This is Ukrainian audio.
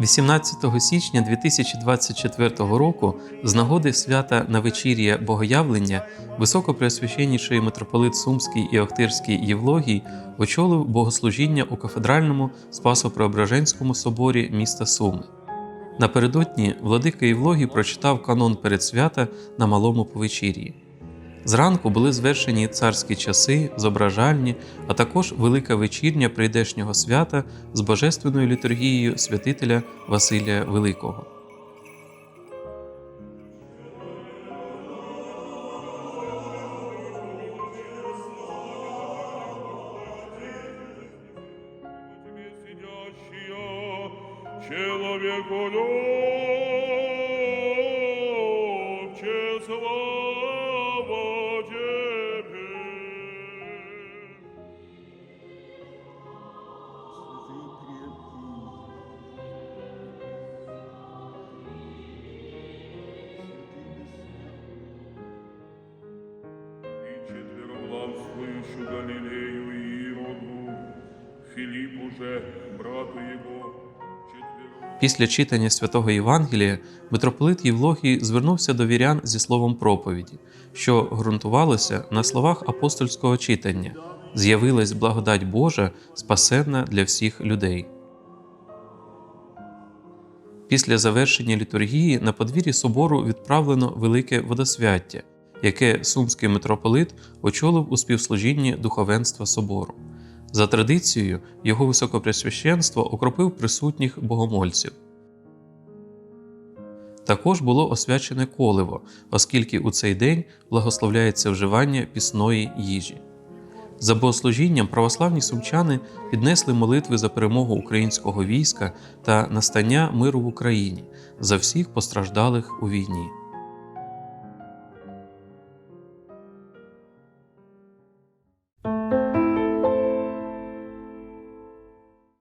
18 січня 2024 року з нагоди свята Навечір'я Богоявлення високопреосвященніший митрополит Сумський і Охтирський Євлогій очолив богослужіння у кафедральному Спасо-Преображенському соборі міста Суми. Напередодні владика Євлогій прочитав канон передсвята на малому повечір'ї. Зранку були звершені царські часи, зображальні, а також велика вечірня прийдешнього свята з божественною літургією святителя Василія Великого. Человеку любче, слава четверовлавствующую Галилею и Ироду, Филиппу же, брату его. Після читання святого Євангелія митрополит Євлогій звернувся до вірян зі словом проповіді, що ґрунтувалося на словах апостольського читання: з'явилась благодать Божа, спасенна для всіх людей. Після завершення літургії на подвір'ї собору відправлено велике водосвяття, яке сумський митрополит очолив у співслужінні духовенства собору. За традицією, його високопресвященство окропив присутніх богомольців. Також було освячене коливо, оскільки у цей день благословляється вживання пісної їжі. За богослужінням православні сумчани піднесли молитви за перемогу українського війська та настання миру в Україні за всіх постраждалих у війні.